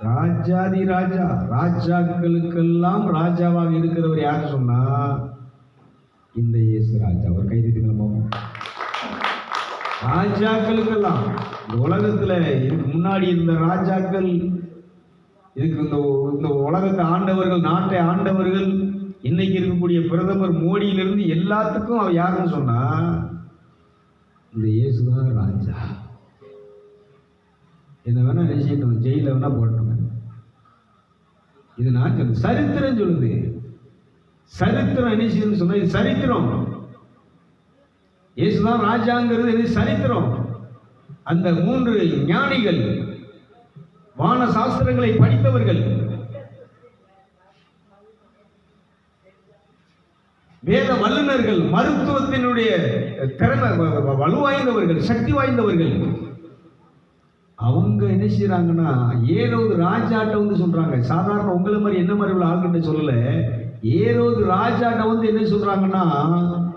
ராஜாதி ராஜா ராஜாக்களுக்கெல்லாம் ராஜாவாக இருக்கிறவர் யார் சொன்னா இந்த இயேசு ராஜா. அவர் கை ராஜாக்களுக்கெல்லாம் இந்த உலகத்துல இதுக்கு முன்னாடி இருந்த ராஜாக்கள் இதுக்கு இந்த இந்த உலகத்தை ஆண்டவர்கள் நாட்டை ஆண்டவர்கள் இன்னைக்கு இருக்கக்கூடிய பிரதமர் மோடியிலிருந்து எல்லாத்துக்கும் அவர் யாருன்னு சொன்னா இந்த இயேசுதான் ராஜா. என்ன வேணா நினைச்சிட்டோம் ஜெயில வேணா போட்டோம் இது நான் சரித்திரம் சொல்லுது. சரித்திரம் என்ன செய்யுதுன்னு சொன்னா இது சரித்திரம். இயேசுதான் ராஜாங்கிறது இது சரித்திரம். அந்த மூன்று ஞானிகள் வான சாஸ்திரங்களை படித்தவர்கள் வேத வல்லுநர்கள் மருத்துவத்தினுடைய திறமை வ- வ- வலுவாய்ந்தவர்கள் சக்தி வாய்ந்தவர்கள் அவங்க என்ன செய்கிறாங்கன்னா ஏரோது ராஜாட்ட வந்து சொல்கிறாங்க சாதாரண உங்களை மாதிரி என்ன மாதிரி உள்ள ஆள்கிட்ட சொல்லலை. ஏரோது ராஜாட்ட வந்து என்ன சொல்கிறாங்கன்னா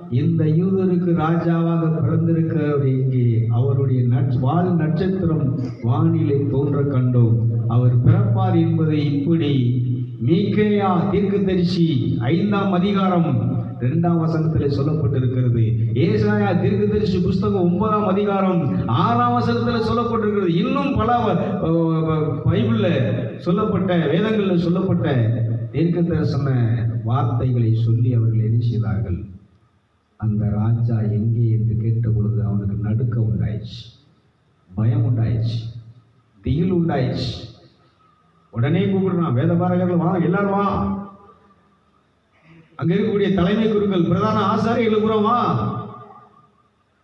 இந்த யூதருக்கு ராஜாவாக பிறந்திருக்கிறவர் இங்கே அவருடைய நட் வால் நட்சத்திரம் வானிலை தோன்ற கண்டோம். அவர் பிறப்பார் என்பதை இப்படி மீகேயா தீர்க்கதரிசி ஐந்தாம் அதிகாரம் இரண்டாம் வசனத்தில் சொல்லப்பட்டிருக்கிறது. ஏசாயா தீர்க்கதரிசி புஸ்தகம் ஒன்பதாம் அதிகாரம் ஆறாம் வசனத்தில் சொல்லப்பட்டிருக்கிறது. இன்னும் பல வ- பைபிள்ல சொல்லப்பட்ட வேதங்களில் சொல்லப்பட்ட தீர்க்க தரிசன வார்த்தைகளை சொல்லி அவர்கள் என்ன செய்தார்கள்? அந்த ராஜா எங்கே என்று கேட்ட பொழுது அவனுக்கு நடுக்க உண்டாயிடுச்சு பயம் உண்டாயிடுச்சு திகில் உண்டாயிடுச்சு உடனே கூப்பிடுறான் வேத பாரகர்கள் வா எல்லாரும் வா. அங்க இருக்கக்கூடிய தலைமை குருக்கள் பிரதான ஆசாரியர்கள் கூறவா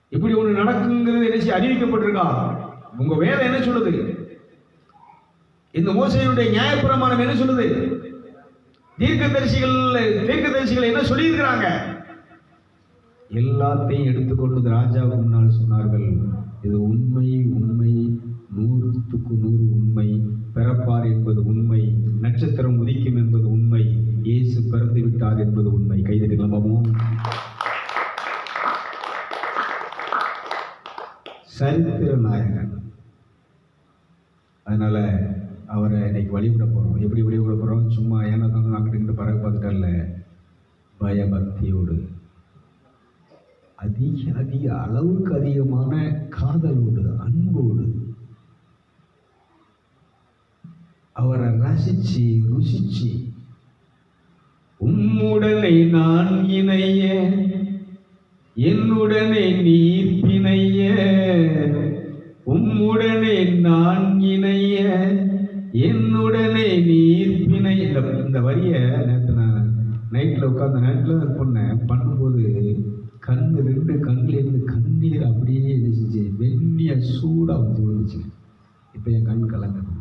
இப்படி ஒண்ணு நடக்குங்கிறது என்ன அறிவிக்கப்பட்டிருக்கா? உங்க வேலை என்ன சொல்லுது? இந்த மோசையுடைய நியாயப்பிரமாணம் என்ன சொல்லுது? தீர்க்கதரிசிகள் தீர்க்கதரிசிகள் என்ன சொல்லியிருக்கிறாங்க? எல்லாத்தையும் எடுத்துக்கொண்டு ராஜாவுக்கு முன்னால் சொன்னார்கள். இது உண்மை உண்மை நூறுத்துக்கு நூறு உண்மை பிறப்பார் என்பது உண்மை. நட்சத்திரம் உதிக்கும் இருக்கிறார் என்பது உண்மை. கைது கிளம்பவும். சரித்திர நாயகன். அதனால அவரை இன்னைக்கு வழிவிட போகிறோம் எப்படி வழிவிட போகிறோம் சும்மா ஏன்னா தான் அங்கிட்டு பறவை பார்த்துட்டல பயபக்தியோடு. அதிக அதிக அளவுக்கு அதிகமான காதலோடு அன்போடு. அவரை ரசிச்சு ருசிச்சு உம்முடனே நான் இணைய. என்னுடனே நீர் பிணைய. உம்முடனே நான் இணைய. என்னுடனே நீர் பிணைய. இந்த வரிய வரியை நேற்று நான் நைட்டில் உட்காந்த நேரத்தில் பண்ணேன். பண்ணும்போது கண் ரெண்டு கண்ணிலேருந்து கண்ணீர் அப்படியே இருந்துச்சு வெண்ணிய சூடாக வந்து விழுந்துச்சு. இப்போ என் கண் கலங்குது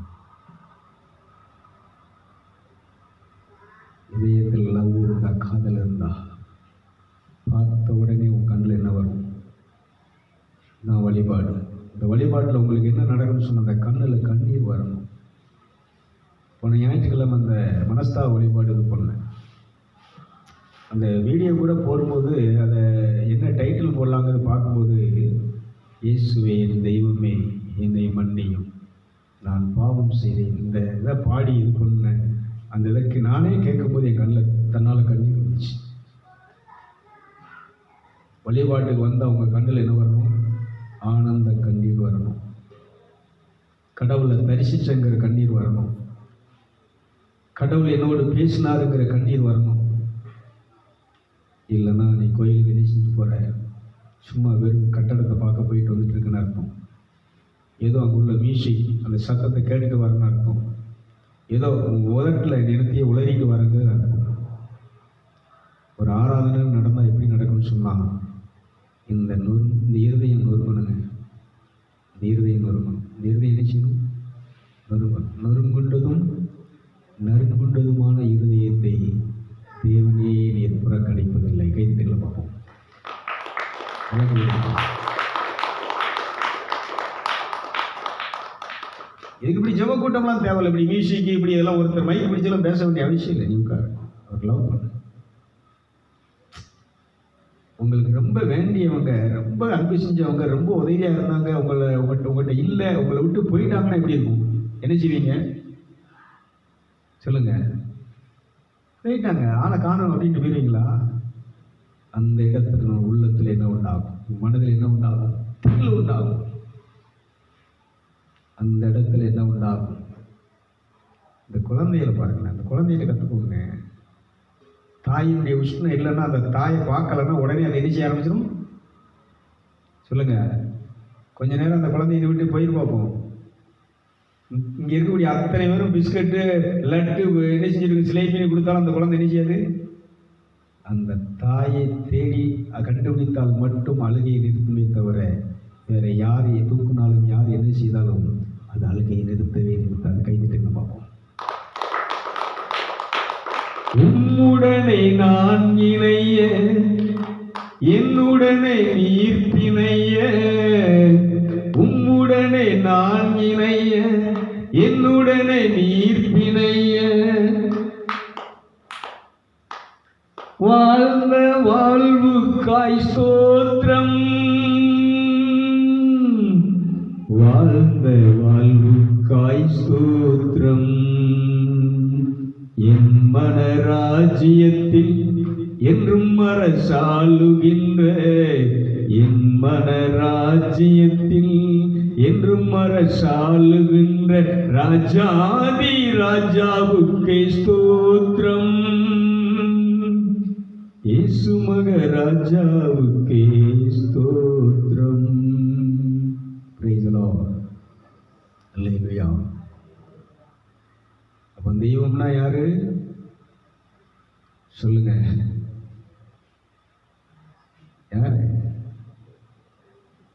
இதயத்தில் லவ் இருந்தா காதல் இருந்தா பார்த்த உடனே உன் கண்ணில் என்ன வரும் நான் வழிபாடு இந்த வழிபாட்டில் உங்களுக்கு சொன்ன அந்த கண்ணில் கண்ணீர் வரணும். போன ஞாயிற்றுக்கிழமை அந்த மனஸ்தா வழிபாடு இது பண்ணேன். அந்த வீடியோ கூட போடும்போது அதை என்ன டைட்டில் போடலாங்கிறது பார்க்கும்போது இயேசுவே என் தெய்வமே என்னை மன்னியும். நான் பாவம் செய்தேன். இந்த இதை பாடி இது பண்ணேன் அந்த இதற்கு நானே கேட்கும்போது என் கண்ணில் தன்னால் கண்ணீர் வந்துச்சு. வழிபாட்டுக்கு வந்து அவங்க கண்ணில் என்ன வரணும்? ஆனந்த கண்ணீர் வரணும். கடவுளை தரிசிச்சங்கிற கண்ணீர் வரணும். கடவுள் என்னோடு பேசினாருங்கிற கண்ணீர் வரணும். இல்லைன்னா நீ கோயிலுக்கு என்ன போகிற சும்மா வெறும் கட்டடத்தை பார்க்க போயிட்டு வந்துட்டு இருக்குன்னு அர்த்தம். ஏதோ அங்கே உள்ள மியூசிக் அந்த சத்தத்தை கேட்டுட்டு வரணும்னு அர்த்தம். ஏதோ உதட்டில் நிறுத்திய உளறிட்டு வரது அர்த்தம். ஒரு ஆராதனை நடந்தால் எப்படி நடக்கும்னு சொன்னால் இந்த நூறு இந்த இறுதி இதுக்கு இப்படி ஜெப கூட்டம்லாம் தேவையில்லை? இப்படி மியூசிக் இப்படி இதெல்லாம் ஒருத்தர் மைக் பிடிச்செல்லாம் பேச வேண்டிய அவசியம் இல்லை. நீ அவர் லவ் பண்ணு. உங்களுக்கு ரொம்ப வேண்டியவங்க ரொம்ப அன்பு செஞ்சவங்க ரொம்ப உதவியாக இருந்தாங்க உங்களை உங்கள்கிட்ட உங்கள்கிட்ட இல்லை உங்களை விட்டு போயிட்டாங்கன்னா எப்படி இருக்கும்? என்ன செய்வீங்க? சொல்லுங்க. போயிட்டாங்க. ஆளை காணும் அப்படின்னு போயிருவீங்களா? அந்த இடத்துல உள்ளத்தில் என்ன உண்டாகும்? மனதில் என்ன உண்டாகும்? திகில் உண்டாகும். அந்த இடத்துல என்ன உண்டாகும்? இந்த குழந்தைகளை பாருங்களேன் அந்த குழந்தைகளை கற்றுக்கோங்க தாயினுடைய உஷ்ணம் இல்லைன்னா அந்த தாயை பார்க்கலன்னா உடனே அதை என்ன செய்ய ஆரம்பிச்சிடும்? சொல்லுங்க. கொஞ்ச நேரம் அந்த குழந்தைய விட்டு போயிட்டு பார்ப்போம். இங்கே இருக்கக்கூடிய அத்தனை பேரும் பிஸ்கட்டு லட்டு என்ன செஞ்சிருக்கு சிலைப்பீனி கொடுத்தாலும் அந்த குழந்தை என்ன செய்யாது? அந்த தாயை தேடி கண்டுபிடித்தால் மட்டும் அழுகையை நிறுத்துமே தவிர வேற யார் தூக்குனாலும் யார் என்ன செய்தாலும் அது அழுகையை நிறுத்தவே நிறுத்தாது. கைதிட்டு பார்ப்போம் உம்முடனே நான் இணைய என்னுடனே நீர் பிணைய உம்முடனே நான் இணைய என்னுடனே நீர் பிணைய. வாழ்ந்த வாழ்வுக்காய் சோர் வாழ்ந்த வாழ்வுக்காய் ஸ்தோத்திரம் என் மனராஜ்யத்தில் என்றும் அரசாளுகின்ற என் மனராஜ்யத்தில் என்றும் அரசாளுகின்ற ராஜாதி ராஜாவுக்கே ஸ்தோத்திரம். இயேசு மகராஜாவுக்கே ஸ்தோத்திரம் இல்லையா அப்போ தெய்வம்னா யாரு? சொல்லுங்க. யாரு?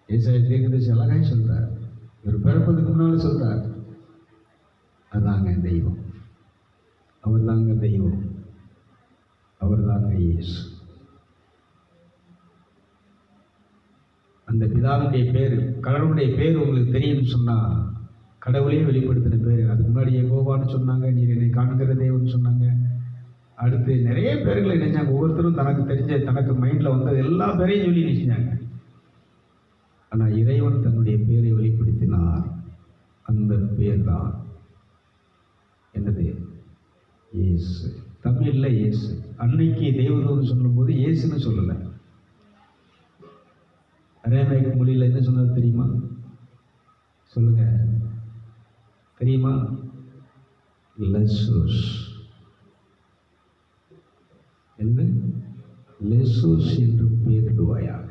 ஏசாய தீர்க்கதரிசி அழகாய் சொல்றார். இவர் பிறப்பதுக்கு முன்னால சொல்றார். அதாங்க தெய்வம். அவர் தாங்க தெய்வம். அவர் தாங்க இயேசு. அந்த பிதாவுடைய பேர் கடவுளுடைய பேர் உங்களுக்கு தெரியும்னு சொன்னா கடவுளையும் வெளிப்படுத்தின பேர். அதுக்கு முன்னாடி யெகோவான்னு சொன்னாங்க நீர் என்னை காண்கிற தேவன் சொன்னாங்க. அடுத்து நிறைய பேர்களை நினைச்சாங்க. ஒவ்வொருத்தரும் தனக்கு தெரிஞ்ச தனக்கு மைண்டில் வந்தது எல்லா பேரையும் சொல்லி நினைச்சாங்க. ஆனால் இறைவன் தன்னுடைய பேரை வெளிப்படுத்தினார். அந்த பேர் தான் என்னது? இயேசு. தமிழில் இயேசு. அன்னைக்கு தேவதூதன் சொல்லும்போது இயேசுன்னு சொல்லலை. அரேமைக்கு மொழியில் என்ன சொன்னது தெரியுமா? சொல்லுங்கள் தெரியுமா? லெசூஸ் என்ன? லெசூஸ் என்று பெயரிடுவாயாக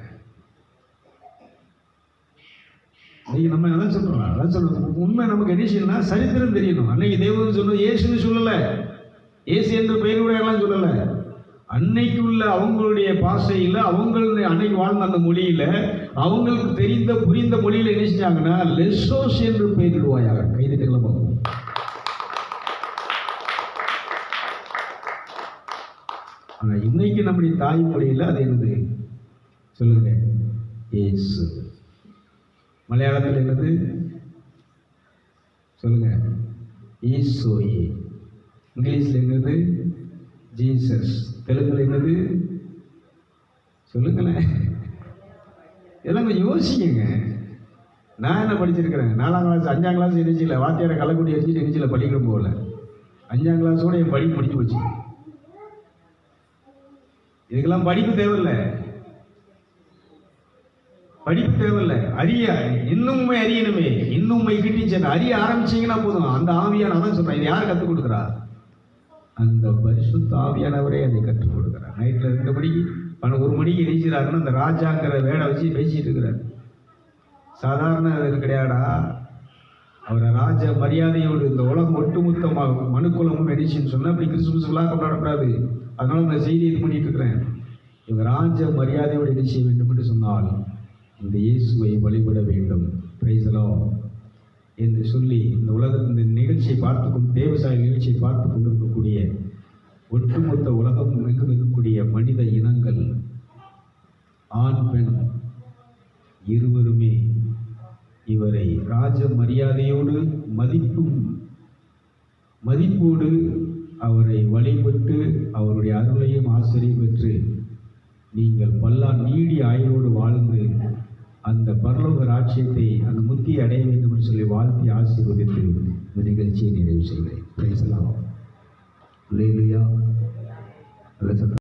இன்னைக்கு நம்ம என்ன சொல்றோம் அதான் சொல்கிறோம் உண்மை நமக்கு என்ன செய்யணும்னா சரித்திரம் தெரியணும். அன்னைக்கு தேவன் சொன்னது ஏசுன்னு சொல்லலை. ஏசு என்று பெயருடையெல்லாம் சொல்லலை. அன்னைக்கு உள்ள அவங்களுடைய பாஷையில் அவங்களுடைய அன்னைக்கு வாழ்ந்த அந்த மொழியில் அவங்களுக்கு தெரிந்த புரிந்த மொழியில் என்ன செஞ்சாங்கன்னா லெசோஸ் என்று பெயரிடுவாயாக கைதிட்டுகளை பார்ப்போம். ஆனால் இன்னைக்கு நம்முடைய தாய்மொழியில் அது என்னது? சொல்லுங்க. ஏசு. மலையாளத்தில் என்னது? சொல்லுங்க. ஈசோயே இங்கிலீஷில் என்னது? ஜீசஸ். தெலுங்குல என்னது? சொல்லுங்களேன். இதெல்லாம் கொஞ்சம் யோசிக்கங்க நான் என்ன படிச்சிருக்கிறேன் நாலாம் கிளாஸ் அஞ்சாம் கிளாஸ் இருந்துச்சில்ல வாத்தியாரை கள்ளக்குடி அடிச்சுட்டு இருந்துச்சில்ல படிக்கணும் போகல. அஞ்சாம் கிளாஸோட என் படிப்பு முடிஞ்சு போச்சு. இதுக்கெல்லாம் படிப்பு தேவையில்லை. படிப்பு தேவையில்ல. அறிய இன்னுமே அறியணுமே. இன்னுமே கிட்டிச்சேன் அறிய ஆரம்பிச்சிங்கன்னா போதும். அந்த ஆவியான தான் சொல்றேன். இது யார் கற்றுக் கொடுக்குறா? அந்த பரிசுத்த ஆவியானவரே அதை கற்றுக் கொடுக்குறா நைட்டில் ரெண்டு மணிக்கு ஒரு மணிக்கு எரிச்சிறாருன்னா அந்த ராஜாங்கிற வேலை வச்சு பேசிட்டு இருக்கிறார். சாதாரண இது கிடையாடா. அவரை ராஜ மரியாதையோடு இந்த உலகம் ஒட்டுமொத்தமாக மனுக்குலமும் எரிச்சின்னு சொன்னால் அப்படி கிறிஸ்துமஸ் விழா கொண்டாடக்கூடாது அதனால நான் செய்தி இது பண்ணிட்டு இருக்கிறேன். இவங்க ராஜ மரியாதையோடு என்ன செய்ய வேண்டும் என்று சொன்னால் இந்த இயேசுவை வழிபட வேண்டும். பிரைசலோ என்று சொல்லி இந்த உலகத்தின் இந்த நிகழ்ச்சியை பார்த்து கொண்டு தேவசாய நிகழ்ச்சியை பார்த்து கொண்டிருக்கக்கூடிய ஒட்டுமொத்த உலகம் எங்கும் இருக்கக்கூடிய மனித இனங்கள் ஆண் பெண் இருவருமே இவரை ராஜ மரியாதையோடு மதிப்பும் மதிப்போடு அவரை வழிபட்டு அவருடைய அருளையும் ஆசிரியம் பெற்று நீங்கள் பல்லா நீடி ஆயுளோடு வாழ்ந்து அந்த பரலோக ராட்சியத்தை அந்த முத்தி அடைய வேண்டும் என்று சொல்லி வாழ்த்தி ஆசீர்வதித்து இந்த நிகழ்ச்சியை நிறைவு செய்கிறேன். பேசலாம் లేలియా